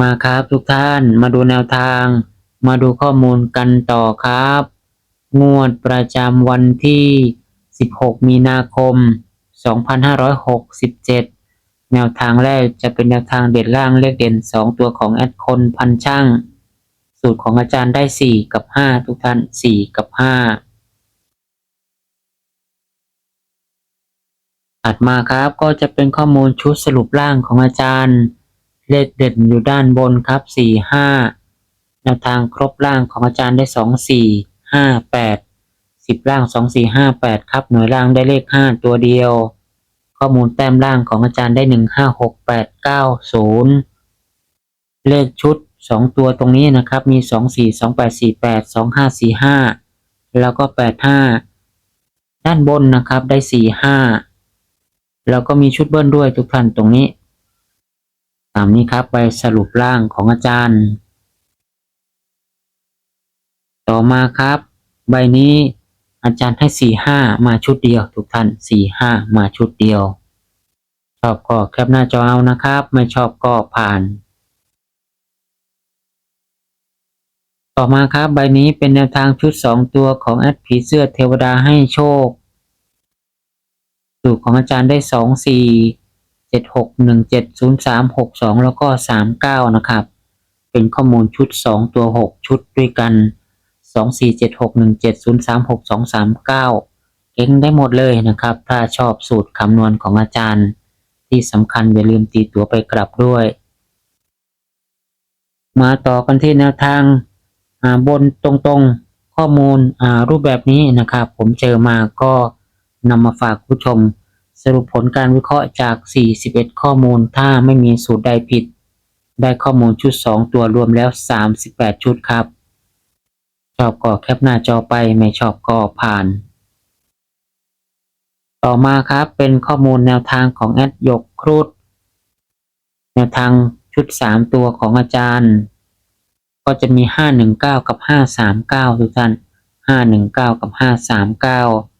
มาครับทุกท่านมาดูแนวทาง มาดูข้อมูลกันต่อครับ งวดประจำวันที่ 16 มีนาคม 2567 แนวทางแรกจะเป็นแนวทางเด่นล่างเลขเด่น 2 ตัวของแอดคนพันช่าง สูตรของอาจารย์ได้ 4 กับ 5 ทุกท่าน 4 กับ5ถัดมาครับก็จะเป็นข้อมูลชุดสรุปร่างของอาจารย์ เลขเด่นอยู่ด้านบนครับสี่ห้าแนวทางครบล่างของอาจารย์ได้สองสี่ห้าแปดสิบล่างสองสี่ห้าแปดครับหน่วยล่างได้เลขห้าตัวเดียว ข้อมูลแต้มล่างของอาจารย์ได้หนึ่งห้าหกแปดเก้าศูนย์เลขชุดสองตัวตรงนี้นะครับมีสองสี่สองแปดสี่แปดสองห้าสี่ห้าแล้วก็แปดห้าด้านบนนะครับได้สี่ห้าแล้วก็มีชุดเบิ้ลด้วยทุกท่านตรงนี้ามนี้ครับไปสรุปร่างของอาจารย์ ต่อมาครับ ใบนี้อาจารย์ให้สี่ห้ามาชุดเดียว ทุกท่านสี่ห้ามาชุดเดียว ชอบก็แคปหน้าจอเอานะครับ ไม่ชอบก็ผ่าน ต่อมาครับใบนี้เป็นแนวทางชุดสองตัวของแอดผีเสื้อเทวดาให้โชคสูตรของอาจารย์ได้สองสี่ เจ็ดหกหนึ่งเจ็ดศูนย์สามหกสองแล้วก็สามเก้านะครับ เป็นข้อมูลชุดสองตัวหกชุดด้วยกันสองสี่เจ็ดหกหนึ่งเจ็ดศูนย์สามหกสองสามเก้าเก่งได้หมดเลยนะครับ ถ้าชอบสูตรคำนวณของอาจารย์ ที่สำคัญอย่าลืมตีตัวไปกลับด้วย มาต่อกันที่แนวทางาบนตรงๆข้อมูลรูปแบบนี้นะครับ ผมเจอมาก็นำมาฝากผู้ชม สรุปผลการวิเคราะห์จาก 41 ข้อมูล ถ้าไม่มีสูตรใดผิด ได้ข้อมูลชุด 2 ตัวรวมแล้ว 38 ชุดครับ ชอบก็แคปหน้าจอไป ไม่ชอบก็ผ่าน ต่อมาครับ เป็นข้อมูลแนวทางของแอดยกครุฑแนวทางชุด 3 ตัวของอาจารย์ ก็จะมี 519 กับ 539 ทุกท่าน 519 กับ 539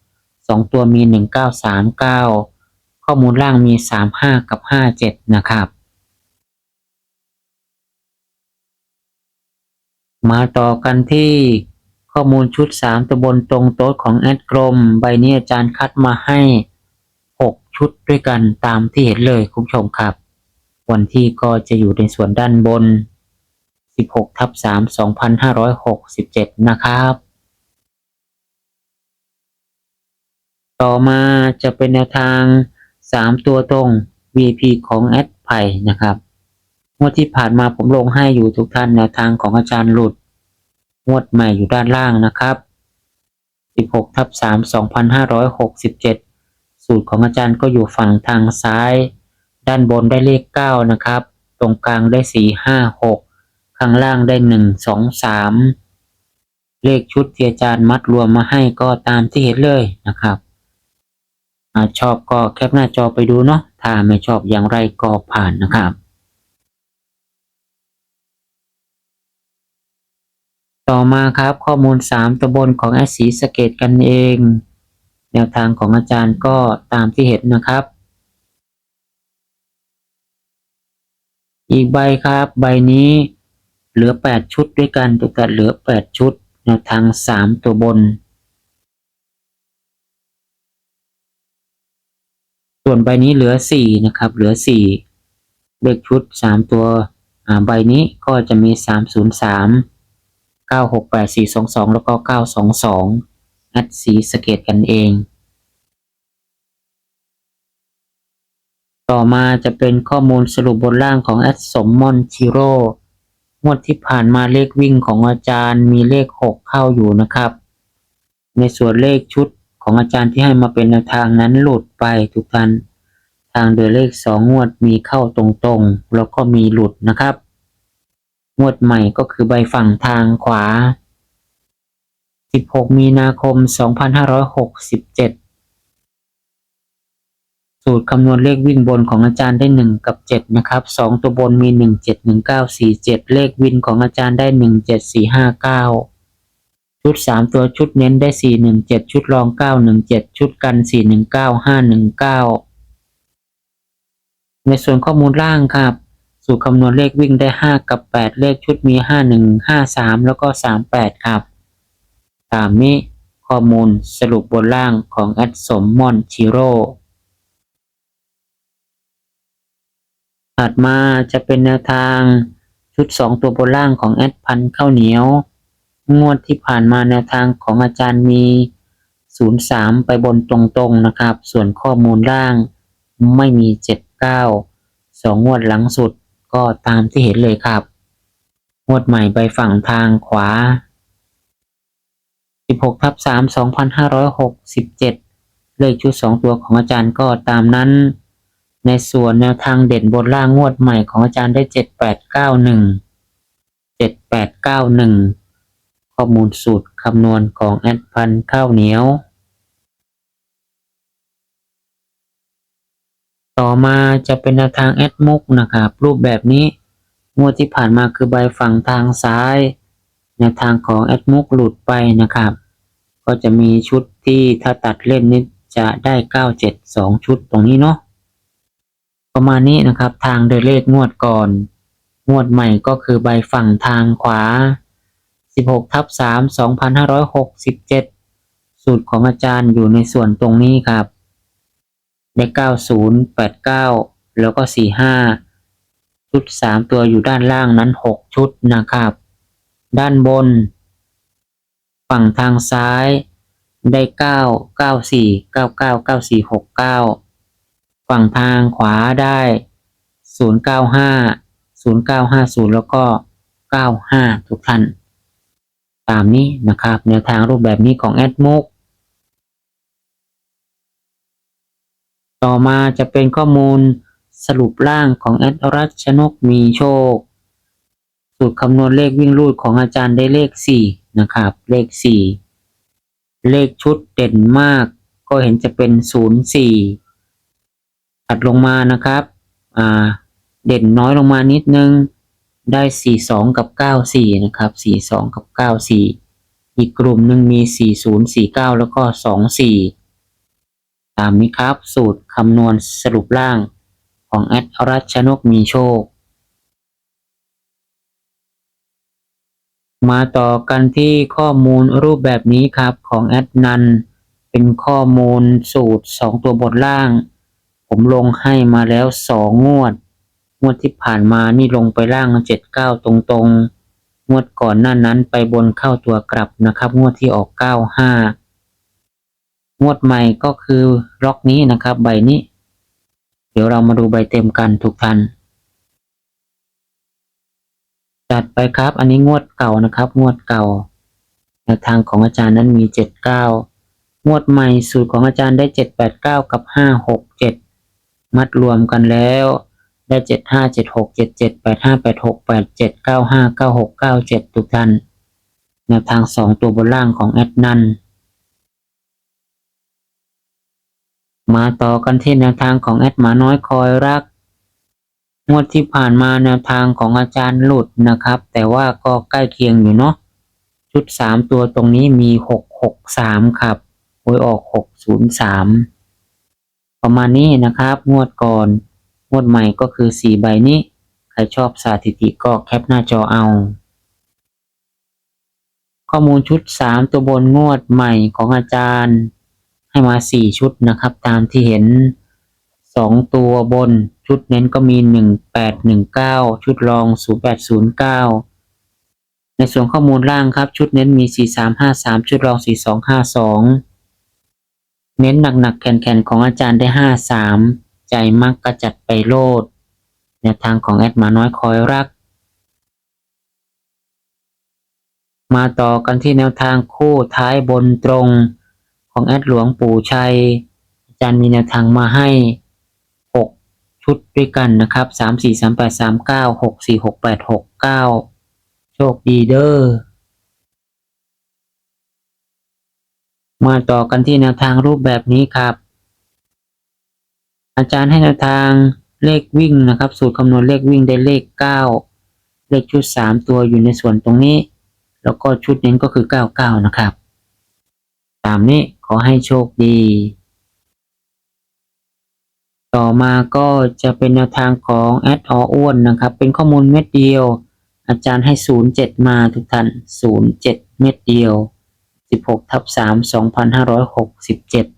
สองตัวมีหนึ่งเก้าสามเก้าข้อมูลล่างมีสามห้ากับห้าเจ็ดนะครับ มาต่อกันที่ข้อมูลชุดสามตัวบนตรงโต๊ะของแอดกรม ใบนี้อาจารย์คัดมาให้หกชุดด้วยกันตามที่เห็นเลยคุณผู้ชมครับ วันที่ก็จะอยู่ในส่วนด้านบน 16ทับ3 2567 นะครับ ต่อมาจะเป็นแนวทาง 3 ตัวตรง VP ของแอดไผ่นะครับงวดที่ผ่านมาผมลงให้อยู่ทุกท่านแนวทางของอาจารย์หลุดงวดใหม่อยู่ด้านล่างนะครับ 16ทับ3 2567 สูตรของอาจารย์ก็อยู่ฝั่งทางซ้าย ด้านบนได้เลข 9 นะครับ ตรงกลางได้ 4 5 6 ข้างล่างได้ 1 2 3 เลขชุดที่อาจารย์มัดรวมมาให้ก็ตามที่เห็นเลยนะครับ อาชอบก็แคปหน้าจอไปดูเนาะถ้าไม่ชอบอย่างไรก็ผ่านนะครับต่อมาครับข้อมูล 3ตำบลของแอดสีสเกตกันเอง แนวทางของอาจารย์ก็ตามที่เห็นนะครับ อีกใบครับ ใบนี้เหลือ 8 ชุดด้วยกันตัวกันเหลือ 8 ชุด แนวทาง 3 ตัวบน ส่วนใบนี้เหลือ 4 นะครับ เหลือ 4 เลขชุด 3 ตัวใบนี้ก็จะมี 303 968 422 แล้วก็ 922แอดสีสเกตกันเอง ต่อมาจะเป็นข้อมูลสรุปบนล่างของแอดสมมอนชิโร่งวดที่ผ่านมาเลขวิ่งของอาจารย์มีเลข 6 เข้าอยู่นะครับ ในส่วนเลขชุด ของอาจารย์ที่ให้มาเป็นแนวทางนั้นหลุดไปทุกท่านทางเดือนเลขสองงวดมีเข้าตรงๆ แล้วก็มีหลุดนะครับ งวดใหม่ก็คือใบฝั่งทางขวา 16 มีนาคม 2567สูตรคำนวณเลขวิ่งบนของอาจารย์ได้ 1 กับ 7 นะครับ 2 ตัวบนมี 1 7 1 9 4 7 เลขวินของอาจารย์ได้ 1 7 4 5 9 ชุด3ตัวชุดเน้นได้4 1 7ชุดรอง9 1 7ชุดกัน4 1 9 5 1 9ในส่วนข้อมูลล่างครับ สูตรคำนวณเลขวิ่งได้5กับ8เลขชุดมี5 1 5 3แล้วก็3 8ครับ ตามนี้ข้อมูลสรุปบนล่างของแอดสมมอนชิโร่ถัดมาจะเป็นแนวทางชุด 2 ตัวบนล่างของแอดพันข้าวเหนียว งวดที่ผ่านมาแนวทางของอาจารย์มี 03 ไปบนตรงๆนะครับ ส่วนข้อมูลล่างไม่มี 79 สองงวดหลังสุดก็ตามที่เห็นเลยครับ งวดใหม่ไปฝั่งทางขวา 16ทับ3 2567 เลขชุด 2 ตัวของอาจารย์ก็ตามนั้น ในส่วนแนวทางเด่นบนล่างงวดใหม่ของอาจารย์ได้ 7891 7891 ข้อมูลสูตรคำนวณของแอดพันข้าวเหนียว ต่อมาจะเป็นแนวทางแอดมุกนะครับ รูปแบบนี้งวดที่ผ่านมาคือใบฝั่งทางซ้าย แนวทางของแอดมุกหลุดไปนะครับ ก็จะมีชุดที่ถ้าตัดเล่นนี้จะได้ 972 ชุดตรงนี้เนาะประมาณนี้นะครับทางเดินเลขงวดก่อน งวดใหม่ก็คือใบฝั่งทางขวา 16ทับ3 2567 สูตรของอาจารย์อยู่ในส่วนตรงนี้ครับ ได้ 90 89 แล้วก็ 45 ชุด 3 ตัวอยู่ด้านล่างนั้น 6 ชุดนะครับ ด้านบน ฝั่งทางซ้ายได้ 9 94 99 94 69 ฝั่งทางขวาได้ 095 0950 แล้วก็ 95 ทุกท่าน ตามนี้นะครับแนวทางรูปแบบนี้ของแอดมุกต่อมาจะเป็นข้อมูลสรุปร่างของแอดรัชนกมีโชค สูตรคำนวณเลขวิ่งรูดของอาจารย์ได้เลข 4 นะครับ เลข 4 เลขชุดเด่นมาก ก็เห็นจะเป็น 04 ตัดลงมานะครับ อ่า เด่นน้อยลงมานิดนึง ได้42กับ94นะครับ42กับ94อีกกลุ่มหนึ่งมี40 49แล้วก็24ตามนี้ครับ สูตรคำนวณสรุปร่างของแอดรัชนกมีโชค มาต่อกันที่ข้อมูลรูปแบบนี้ครับของแอดนันเป็นข้อมูลสูตร 2 ตัวบทล่าง ผมลงให้มาแล้ว 2 งวด งวดที่ผ่านมานี่ลงไปล่าง79ตรงๆ งวดก่อนหน้านั้นไปบนเข้าตัวกลับนะครับ งวดที่ออก95งวดใหม่ก็คือล็อกนี้นะครับ ใบนี้ เดี๋ยวเรามาดูใบเต็มกันทุกท่านจัดไปครับ อันนี้งวดเก่านะครับ งวดเก่าแนวทางของอาจารย์นั้นมี79งวดใหม่สูตรของอาจารย์ได้789กับ567มัดรวมกันแล้ว ได้75 76 77 85 86 87 95 96 97ทุกท่านแนวทาง2ตัวบนล่างของแอดนันมาต่อกันที่แนวทางของแอดหมาน้อยคอยรัก งวดที่ผ่านมาแนวทางของอาจารย์หลุดนะครับ แต่ว่าก็ใกล้เคียงอยู่เนาะชุดสามตัวตรงนี้มีหกหกสามครับหวยออกหกศูนย์สามประมาณนี้นะครับงวดก่อน งวดใหม่ก็คือสี่ใบนี้ ใครชอบสถิติก็แคปหน้าจอเอา ข้อมูลชุดสามตัวบนงวดใหม่ของอาจารย์ ให้มาสี่ชุดนะครับ ตามที่เห็นสองตัวบนชุดเน้นก็มีหนึ่งแปดหนึ่งเก้าชุดรองศูนย์แปดศูนย์เก้าในส่วนข้อมูลล่างครับชุดเน้นมีสี่สามห้าสามชุดรองสี่สองห้าสองเน้นหนักๆแข็งๆของอาจารย์ได้ห้าสาม ใจมักกระจัดไปโลดแนวทางของแอดมาน้อยคอยรัก มาต่อกันที่แนวทางคู่ท้ายบนตรง ของแอดหลวงปู่ชัย อาจารย์มีแนวทางมาให้หกชุดด้วยกันนะครับสามสี่สามแปดสามเก้าหกสี่หกแปดหกเก้าโชคดีเด้อมาต่อกันที่แนวทางรูปแบบนี้ครับ อาจารย์ให้แนวทางเลขวิ่งนะครับ สูตรคำนวณเลขวิ่งได้เลขเก้าเลขชุดสามตัวอยู่ในส่วนตรงนี้ แล้วก็ชุดเน้นก็คือเก้าเก้านะครับ ตามนี้ขอให้โชคดี ต่อมาก็จะเป็นแนวทางของแอดออ้วนนะครับ เป็นข้อมูลเม็ดเดียว อาจารย์ให้ 07 มาทุกท่าน 07 เม็ดเดียว 16ทับ3 2567